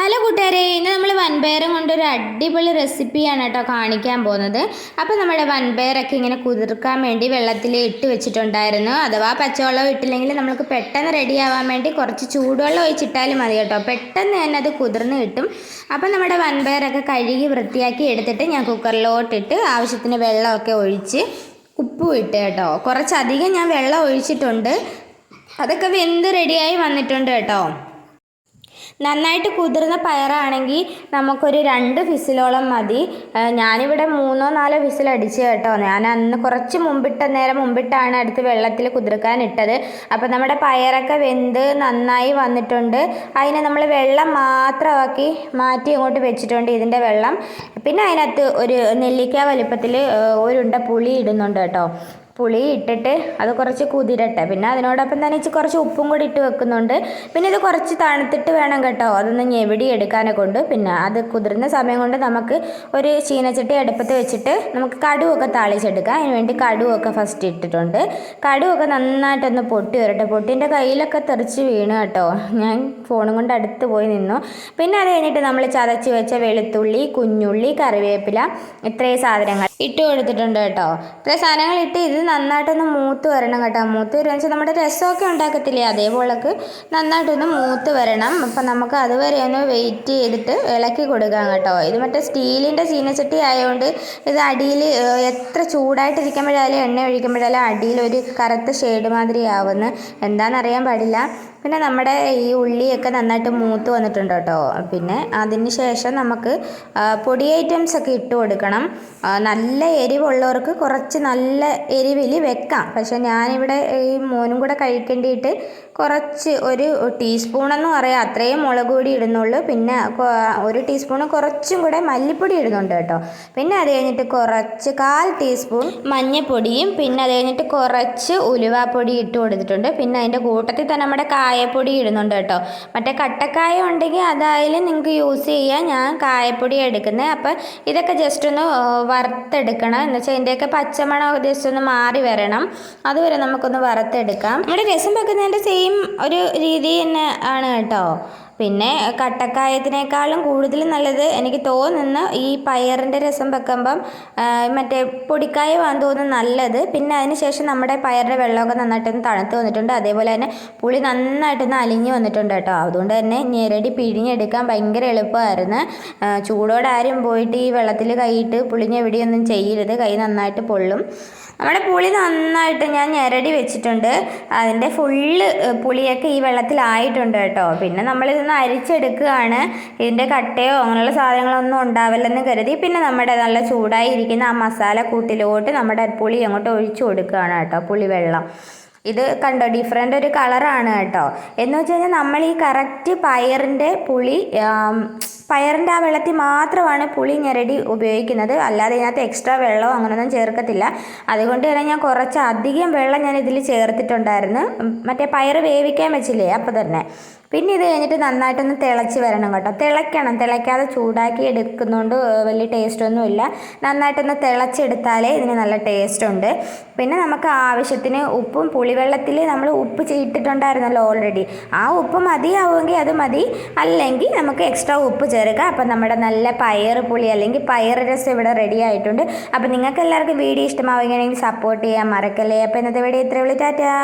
Hello കൂട്ടുകാരെ ഇന്ന് നമ്മൾ വൻപയറും കൊണ്ട് ഒരു അടിപൊളി റെസിപ്പിയാണ് കേട്ടോ കാണിക്കാൻ പോകുന്നത്. അപ്പോൾ നമ്മുടെ വൻപയറൊക്കെ ഇങ്ങനെ കുതിർക്കാൻ വേണ്ടി വെള്ളത്തിൽ ഇട്ട് വെച്ചിട്ടുണ്ടായിരുന്നു. അഥവാ പച്ചവെള്ളം ഇട്ടില്ലെങ്കിൽ നമുക്ക് പെട്ടെന്ന് റെഡിയാവാൻ വേണ്ടി കുറച്ച് ചൂടുവെള്ളം ഒഴിച്ചിട്ടാലും മതി കേട്ടോ. പെട്ടെന്ന് തന്നെ അത് കുതിർന്ന് കിട്ടും. അപ്പോൾ നമ്മുടെ വൻപയറൊക്കെ കഴുകി വൃത്തിയാക്കി എടുത്തിട്ട് ഞാൻ കുക്കറിലോട്ടിട്ട് ആവശ്യത്തിന് വെള്ളമൊക്കെ ഒഴിച്ച് ഉപ്പും ഇട്ട് കേട്ടോ. കുറച്ചധികം ഞാൻ വെള്ളം ഒഴിച്ചിട്ടുണ്ട്. അതൊക്കെ വെന്ത് റെഡിയായി വന്നിട്ടുണ്ട് കേട്ടോ. നന്നായിട്ട് കുതിർന്ന പയറാണെങ്കിൽ നമുക്കൊരു രണ്ട് വിസിലോളം മതി. ഞാനിവിടെ മൂന്നോ നാലോ വിസിൽ അടിച്ച് കേട്ടോ. ഞാൻ അന്ന് കുറച്ച് മുമ്പിട്ട നേരം മുമ്പിട്ടാണ് അടുത്ത് വെള്ളത്തിൽ കുതിർക്കാൻ ഇട്ടത്. അപ്പോൾ നമ്മുടെ പയറൊക്കെ വെന്ത് നന്നായി വന്നിട്ടുണ്ട്. അതിനെ നമ്മൾ വെള്ളം മാത്രമാക്കി മാറ്റി ഇങ്ങോട്ട് വെച്ചിട്ടുണ്ട് ഇതിന്റെ വെള്ളം. പിന്നെ അതിനകത്ത് ഒരു നെല്ലിക്ക വലിപ്പത്തിൽ ഒരുണ്ട പുളി ഇടുന്നുണ്ട് കേട്ടോ. പുളി ഇട്ടിട്ട് അത് കുറച്ച് കുതിരട്ടെ. പിന്നെ അതിനോടൊപ്പം തന്നെ ഇച്ചിരി കുറച്ച് ഉപ്പും കൂടി ഇട്ട് വെക്കുന്നുണ്ട്. പിന്നെ ഇത് കുറച്ച് തണുത്തിട്ട് വേണം കേട്ടോ. അതൊന്ന് ഞെവിടി എടുക്കാനെ കൊണ്ട്. പിന്നെ അത് കുതിർന്ന സമയം കൊണ്ട് നമുക്ക് ഒരു ചീനച്ചട്ടി അടുപ്പത്ത് വെച്ചിട്ട് നമുക്ക് കടുവൊക്കെ താളിച്ചെടുക്കാം. അതിന് വേണ്ടി കടുവൊക്കെ ഫസ്റ്റ് ഇട്ടിട്ടുണ്ട്. കടുവൊക്കെ നന്നായിട്ടൊന്ന് പൊട്ടി വരട്ടെ. പൊട്ടിന്റെ കയ്യിലൊക്കെ തെറിച്ച് വീണ് കേട്ടോ. ഞാൻ ഫോണും കൊണ്ട് അടുത്ത് പോയി നിന്നു. പിന്നെ അത് കഴിഞ്ഞിട്ട് നമ്മൾ ചതച്ച് വെച്ച വെളുത്തുള്ളി കുഞ്ഞുള്ളി കറിവേപ്പില ഇത്രയും സാധനങ്ങൾ ഇട്ട് കൊടുത്തിട്ടുണ്ട് കേട്ടോ. ഇത്രയും സാധനങ്ങൾ ഇട്ട് ഇത് നന്നായിട്ടൊന്ന് മൂത്ത് വരണം കേട്ടോ. മൂത്ത് വരിക വെച്ചാൽ നമ്മുടെ രസമൊക്കെ ഉണ്ടാക്കത്തില്ലേ? അതേപോലൊക്കെ നന്നായിട്ടൊന്ന് മൂത്ത് വരണം. അപ്പം നമുക്ക് അതുവരെ ഒന്ന് വെയിറ്റ് ചെയ്തിട്ട് ഇളക്കി കൊടുക്കാം കേട്ടോ. ഇത് മറ്റേ സ്റ്റീലിന്റെ ചീനച്ചട്ടി ആയതുകൊണ്ട് ഇത് അടിയിൽ എത്ര ചൂടായിട്ടിരിക്കുമ്പോഴായാലും എണ്ണ ഒഴിക്കുമ്പോഴായാലും അടിയിൽ ഒരു കറുത്ത ഷെയ്ഡ് മാതിരി ആവുന്നു എന്താണെന്നറിയാൻ പാടില്ല. പിന്നെ നമ്മുടെ ഈ ഉള്ളിയൊക്കെ നന്നായിട്ട് മൂത്ത് വന്നിട്ടുണ്ട് കേട്ടോ. പിന്നെ അതിന് ശേഷം നമുക്ക് പൊടി ഐറ്റംസ് ഒക്കെ ഇട്ട് കൊടുക്കണം. നല്ല എരിവുള്ളവർക്ക് കുറച്ച് നല്ല എരിവിൽ വെക്കാം. പക്ഷെ ഞാനിവിടെ ഈ മോനും കൂടെ കഴിക്കേണ്ടിയിട്ട് കുറച്ച് ഒരു ടീസ്പൂണെന്ന് പറയാം അത്രയും മുളക് പൊടി ഇടുന്നുള്ളൂ. പിന്നെ ഒരു ടീസ്പൂണ് കുറച്ചും കൂടെ മല്ലിപ്പൊടി ഇടുന്നുണ്ട് കേട്ടോ. പിന്നെ അത് കഴിഞ്ഞിട്ട് കുറച്ച് കാൽ ടീസ്പൂൺ മഞ്ഞൾപ്പൊടിയും പിന്നെ അത് കഴിഞ്ഞിട്ട് കുറച്ച് ഉലുവാപ്പൊടി ഇട്ട് കൊടുത്തിട്ടുണ്ട്. പിന്നെ അതിന്റെ കൂട്ടത്തിൽ തന്നെ നമ്മുടെ കായപ്പൊടി ഇടുന്നുണ്ട് കേട്ടോ. മറ്റേ കട്ടക്കായ ഉണ്ടെങ്കിൽ അതായാലും നിങ്ങൾക്ക് യൂസ് ചെയ്യാം. ഞാൻ കായപ്പൊടി എടുക്കുന്നത് അപ്പം ഇതൊക്കെ ജസ്റ്റ് ഒന്ന് വറുത്തെടുക്കണം. എന്ന് വെച്ചാൽ ഇതിന്റെയൊക്കെ പച്ചമണം ജസ്റ്റ് ഒന്ന് മാറി വരണം. അതുവരെ നമുക്കൊന്ന് വറുത്തെടുക്കാം. നമ്മുടെ രസം വെക്കുന്നതിന്റെ സെയിം ഒരു രീതി തന്നെ ആണ് കേട്ടോ. പിന്നെ കട്ടക്കായത്തിനേക്കാളും കൂടുതൽ നല്ലത് എനിക്ക് തോന്നുന്ന ഈ പയറിന്റെ രസം വെക്കുമ്പം മറ്റേ പൊടിക്കായ വാങ്ങാൻ തോന്നുന്നു നല്ലത്. പിന്നെ അതിന് ശേഷം നമ്മുടെ പയറിന്റെ വെള്ളമൊക്കെ നന്നായിട്ടൊന്ന് തണുത്ത് വന്നിട്ടുണ്ട്. അതേപോലെ തന്നെ പുളി നന്നായിട്ടൊന്ന് അലിഞ്ഞ് വന്നിട്ടുണ്ട് കേട്ടോ. അതുകൊണ്ട് തന്നെ ഞെരടി പിഴിഞ്ഞെടുക്കാൻ ഭയങ്കര എളുപ്പമായിരുന്നു. ചൂടോടെ ആരും പോയിട്ട് ഈ വെള്ളത്തിൽ കൈയിട്ട് പുളിഞ്ഞെവിടെയൊന്നും ചെയ്യരുത്. കൈ നന്നായിട്ട് പൊള്ളും. നമ്മുടെ പുളി നന്നായിട്ട് ഞാൻ ഞെരടി വെച്ചിട്ടുണ്ട്. അതിന്റെ ഫുള്ള് പുളിയൊക്കെ ഈ വെള്ളത്തിലായിട്ടുണ്ട് കേട്ടോ. പിന്നെ നമ്മളിതൊന്ന് അരിച്ചെടുക്കുകയാണ്. ഇതിന്റെ കട്ടയോ അങ്ങനെയുള്ള സാധനങ്ങളൊന്നും ഉണ്ടാവില്ലെന്ന് കരുതി. പിന്നെ നമ്മുടെ നല്ല ചൂടായി ഇരിക്കുന്ന ആ മസാല കൂട്ടിലോട്ട് നമ്മുടെ പുളി അങ്ങോട്ട് ഒഴിച്ചു കൊടുക്കുകയാണ് കേട്ടോ പുളി വെള്ളം. ഇത് കണ്ടോ ഡിഫറെന്റ് ഒരു കളറാണ് കേട്ടോ. എന്ന് വെച്ച് കഴിഞ്ഞാൽ നമ്മൾ ഈ കറക്റ്റ് പയറിന്റെ പുളി പയറിന്റെ ആ വെള്ളത്തിൽ മാത്രമാണ് പുളി ഞെരടി ഉപയോഗിക്കുന്നത്. അല്ലാതെ ഇതിനകത്ത് എക്സ്ട്രാ വെള്ളമോ അങ്ങനെയൊന്നും ചേർക്കത്തില്ല. അതുകൊണ്ട് തന്നെ ഞാൻ കുറച്ച് അധികം വെള്ളം ഞാൻ ഇതിൽ ചേർത്തിട്ടുണ്ടായിരുന്നു. മറ്റേ പയർ വേവിക്കാൻ വെച്ചില്ലേ അപ്പോൾ തന്നെ. പിന്നെ ഇത് കഴിഞ്ഞിട്ട് നന്നായിട്ടൊന്ന് തിളച്ച് വരണം കേട്ടോ. തിളയ്ക്കണം. തിളയ്ക്കാതെ ചൂടാക്കി എടുക്കുന്നതുകൊണ്ട് വലിയ ടേസ്റ്റൊന്നുമില്ല നന്നായിട്ടൊന്ന് തിളച്ചെടുത്താലേ ഇതിന് നല്ല ടേസ്റ്റ് ഉണ്ട്. പിന്നെ നമുക്ക് ആവശ്യത്തിന് ഉപ്പും പുളിവെള്ളത്തിൽ നമ്മൾ ഉപ്പ് ചീട്ടിട്ടുണ്ടായിരുന്നല്ലോ ഓൾറെഡി ആ ഉപ്പ് മതിയാവുമെങ്കിൽ അത് മതി. അല്ലെങ്കിൽ നമുക്ക് എക്സ്ട്രാ ഉപ്പ് ചേർക്കുക അപ്പം നമ്മുടെ നല്ല പയർ പുളി അല്ലെങ്കിൽ പയർ രസം ഇവിടെ റെഡി ആയിട്ടുണ്ട്. അപ്പം നിങ്ങൾക്ക് എല്ലാവർക്കും വീഡിയോ ഇഷ്ടമാവുകയാണെങ്കിൽ സപ്പോർട്ട് ചെയ്യാൻ മറക്കല്ലേ. അപ്പോൾ ഇന്നത്തെ വീഡിയോ ഇത്ര ഉള്ളൂ. ടാറ്റാ.